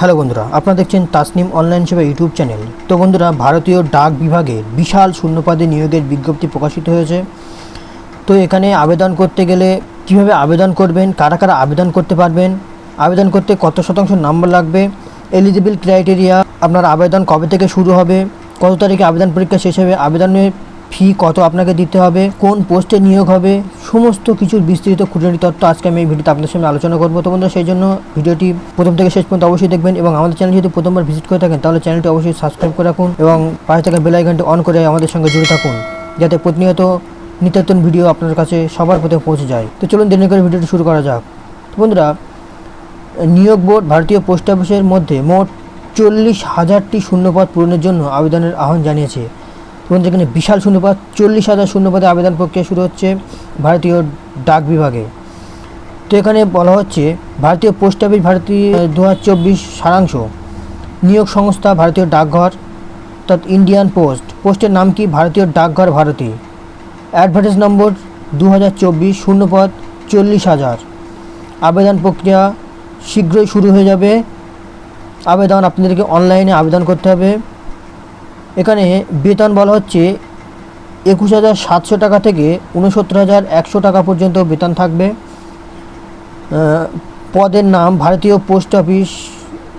Hello বন্ধুরা, আপনারা দেখছেন Tasnim online Seva YouTube channel তো বন্ধুরা, ভারতীয় ডাক বিভাগের বিশাল শূন্যপদে নিয়োগের বিজ্ঞপ্তি প্রকাশিত হয়েছে। তো এখানে আবেদন করতে গেলে কীভাবে আবেদন করবেন, কারা কারা আবেদন করতে পারবেন, আবেদন করতে কত শতাংশ নাম্বার লাগবে এলিজিবল ক্রাইটেরিয়া আপনার আবেদন কবে থেকে শুরু হবে, কত তারিখে আবেদন পরীক্ষা শেষ হবে, আবেদনের ফি কত আপনাকে দিতে হবে, কোন পোস্টে নিয়োগ হবে, সমস্ত কিছুর বিস্তৃত খুঁটিনাটি তথ্য আজকে আমি এই ভিডিওতে আপনাদের সঙ্গে আলোচনা করব। তো বন্ধুরা, সেই জন্য ভিডিওটি প্রথম থেকে শেষ পর্যন্ত অবশ্যই দেখবেন এবং আমাদের চ্যানেল যদি প্রথমবার ভিজিট করে থাকেন, তাহলে চ্যানেলটি অবশ্যই সাবস্ক্রাইব করে রাখুন এবং পাশে থাকা বেল আইকনটি অন করে আমাদের সঙ্গে জুড়ে থাকুন, যাতে প্রতিনিয়ত নিত্যতন ভিডিও আপনার কাছে সবার প্রথমে পৌঁছে যায়। তো চলুন দেরি করে ভিডিওটি শুরু করা যাক। তো বন্ধুরা, নিয়োগ বোর্ড ভারতীয় পোস্ট অফিসের মধ্যে মোট চল্লিশ হাজারটি শূন্যপদ পূরণের জন্য আবেদনের আহ্বান জানিয়েছে। এবং যেখানে বিশাল শূন্যপদ, চল্লিশ হাজার শূন্যপদে আবেদন প্রক্রিয়া শুরু হচ্ছে ভারতীয় ডাক বিভাগে। তো এখানে বলা হচ্ছে, ভারতীয় পোস্ট অফিস ভারতীয় দু হাজার চব্বিশ সারাংশ, নিয়োগ সংস্থা ভারতীয় ডাকঘর, অর্থাৎ ইন্ডিয়ান পোস্ট। পোস্টের নাম কি? ভারতীয় ডাকঘর ভারতী। অ্যাডভার্টাইজ নম্বর দু হাজার চব্বিশ, শূন্যপদ, চল্লিশ হাজার। আবেদন প্রক্রিয়া শীঘ্রই শুরু হয়ে যাবে। আবেদন আপনাদেরকে অনলাইনে আবেদন করতে হবে। এখানে বেতন বলা হচ্ছে একুশ হাজার সাতশো টাকা থেকে উনসত্তর হাজার একশো টাকা পর্যন্ত বেতন থাকবে। পদের নাম ভারতীয় পোস্ট অফিস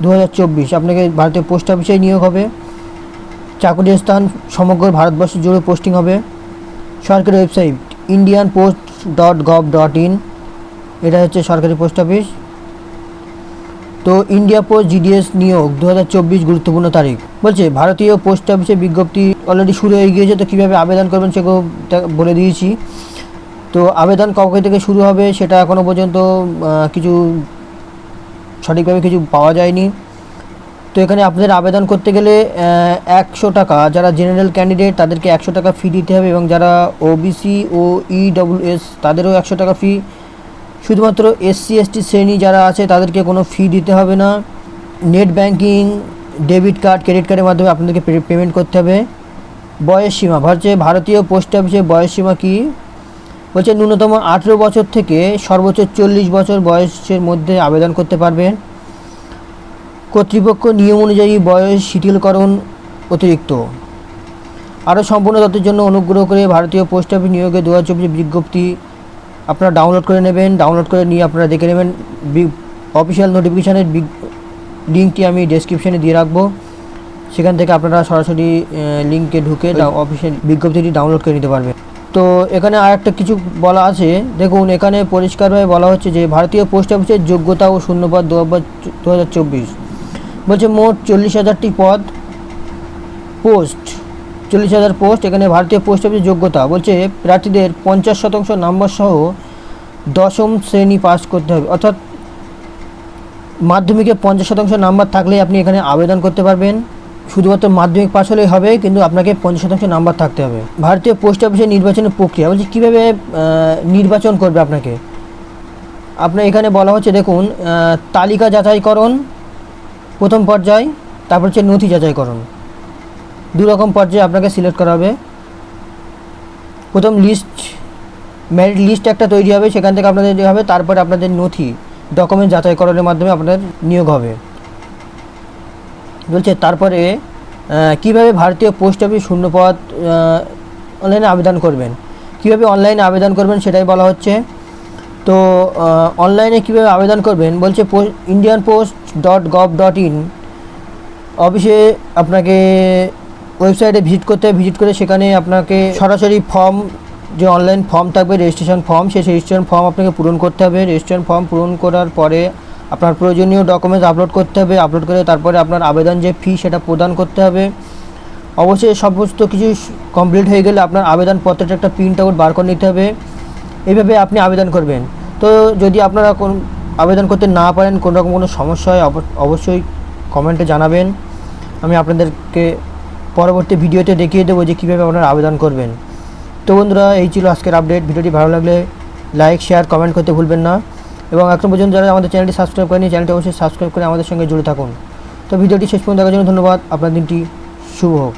দু চব্বিশ। আপনাকে ভারতীয় পোস্ট অফিসেই নিয়োগ হবে। চাকরির স্থান সমগ্র ভারতবর্ষ জুড়ে পোস্টিং হবে। সরকারি website Indian post dot gov dot in এটা হচ্ছে সরকারি পোস্ট অফিস। তো ইন্ডিয়া পোস্ট জিডিএস নিয়োগ দু হাজার চব্বিশ গুরুত্বপূর্ণ তারিখ। বলছে, ভারতীয় পোস্ট অফিসে বিজ্ঞপ্তি অলরেডি শুরু হয়ে গিয়েছে, তো কীভাবে আবেদন করবেন সেগুলো বলে দিয়েছি। তো আবেদন কবে থেকে শুরু হবে সেটা এখনও পর্যন্ত কিছু সঠিকভাবে কিছু পাওয়া যায়নি। তো এখানে আপনাদের আবেদন করতে গেলে একশো টাকা, যারা জেনারেল ক্যান্ডিডেট তাদেরকে একশো টাকা ফি দিতে হবে এবং যারা ওবিসি ও E ইডব্লিউএস তাদেরও একশো টাকা ফি শুধুমাত্র এসসি এসটি শ্রেণি যারা আছে, তাদেরকে কোনো ফি দিতে হবে না। Net banking debit card credit কার্ডের মাধ্যমে আপনাদেরকে পেমেন্ট করতে হবে। বয়স সীমা ভারতে ভারতীয় পোস্ট অফিসের বয়স সীমা কী? বলছে ন্যূনতম আঠেরো বছর থেকে সর্বোচ্চ চল্লিশ বছর বয়সের মধ্যে আবেদন করতে পারবেন কর্তৃপক্ষ নিয়ম অনুযায়ী বয়স, শিথিলকরণ অতিরিক্ত। আরও সম্পূর্ণ তথ্যের জন্য অনুগ্রহ করে ভারতীয় পোস্ট অফিস নিয়োগে দু হাজার চব্বিশ বিজ্ঞপ্তি আপনারা ডাউনলোড করে নেবেন ডাউনলোড করে নিয়ে আপনারা দেখে নেবেন। অফিসিয়াল নোটিফিকেশানের লিঙ্কটি আমি ডেসক্রিপশানে দিয়ে রাখব। সেখান থেকে আপনারা সরাসরি লিঙ্কে ঢুকে অফিসিয়াল বিজ্ঞপ্তিটি ডাউনলোড করে নিতে পারবেন। তো এখানে আর একটা কিছু বলা আছে। দেখুন এখানে পরিষ্কারভাবে বলা হচ্ছে যে ভারতীয় পোস্ট অফিসের যোগ্যতা ও শূন্যপদ দু হাজার চব্বিশ। বলছে মোট চল্লিশ হাজারটি পদ পোস্ট চল্লিশ হাজার পোস্ট, এখানে ভারতীয় পোস্ট অফিসের যোগ্যতা। বলছে, প্রার্থীদের পঞ্চাশ শতাংশ নাম্বার সহ দশম শ্রেণি পাস করতে হবে। অর্থাৎ মাধ্যমিকে পঞ্চাশ শতাংশ নাম্বার থাকলেই আপনি এখানে আবেদন করতে পারবেন। শুধুমাত্র মাধ্যমিক পাস হলেই হবে, কিন্তু আপনাকে পঞ্চাশ শতাংশ নাম্বার থাকতে হবে। ভারতীয় পোস্ট অফিসের নির্বাচনের প্রক্রিয়া, বলছে, কীভাবে নির্বাচন করবে আপনাকে? আপনার এখানে বলা হচ্ছে, দেখুন তালিকা যাচাইকরণ, প্রথম পর্যায়, তারপর হচ্ছে নথি যাচাইকরণ। দু রকম পর্যায়ে আপনাকে সিলেক্ট করা হবে। প্রথম লিস্ট মেরিট লিস্ট একটা তৈরি হবে, সেখান থেকে আপনাদের হবে, তারপরে আপনাদের নথি ডকুমেন্ট যাচাইকরণের মাধ্যমে আপনাদের নিয়োগ হবে। বলছে, তারপরে কীভাবে ভারতীয় পোস্ট অফিস শূন্যপদ অনলাইনে আবেদন করবেন? কীভাবে অনলাইনে আবেদন করবেন সেটাই বলা হচ্ছে। তো অনলাইনে কীভাবে আবেদন করবেন? বলছে Indian post dot gov dot in অফিসে আপনাকে ওয়েবসাইটে ভিজিট করতে হবে, ভিজিট করে সেখানে আপনাকে সরাসরি ফর্ম, যে অনলাইন ফর্ম থাকবে, রেজিস্ট্রেশন ফর্ম, সেই রেজিস্ট্রেশন ফর্ম আপনাকে পূরণ করতে হবে। রেজিস্ট্রেশন ফর্ম পূরণ করার পরে আপনার প্রয়োজনীয় ডকুমেন্টস আপলোড করতে হবে। আপলোড করে তারপরে আপনার আবেদন যে ফি, সেটা প্রদান করতে হবে। অবশ্যই সমস্ত কিছু কমপ্লিট হয়ে গেলে আপনার আবেদনপত্রটা একটা প্রিন্ট আউট বার করে নিতে হবে। এইভাবে আপনি আবেদন করবেন। তো যদি আপনারা কোন আবেদন করতে না পারেন কোনো রকম কোনো সমস্যা হয়, অব- অবশ্যই কমেন্টে জানাবেন। আমি আপনাদেরকে পরবর্তী ভিডিওতে দেখিয়ে দেবো যে কীভাবে আপনারা আবেদন করবেন। তো বন্ধুরা, এই ছিল আজকের আপডেট। ভিডিওটি ভালো লাগলে লাইক, শেয়ার, কমেন্ট করতে ভুলবেন না। এবং এখন পর্যন্ত যারা আমাদের চ্যানেলটি সাবস্ক্রাইব করেনি চ্যানেলটি অবশ্যই সাবস্ক্রাইব করে আমাদের সঙ্গে জুড়ে থাকুন। তো ভিডিওটি শেষ পর্যন্ত দেখার জন্য ধন্যবাদ। আপনার দিনটি শুভ হোক।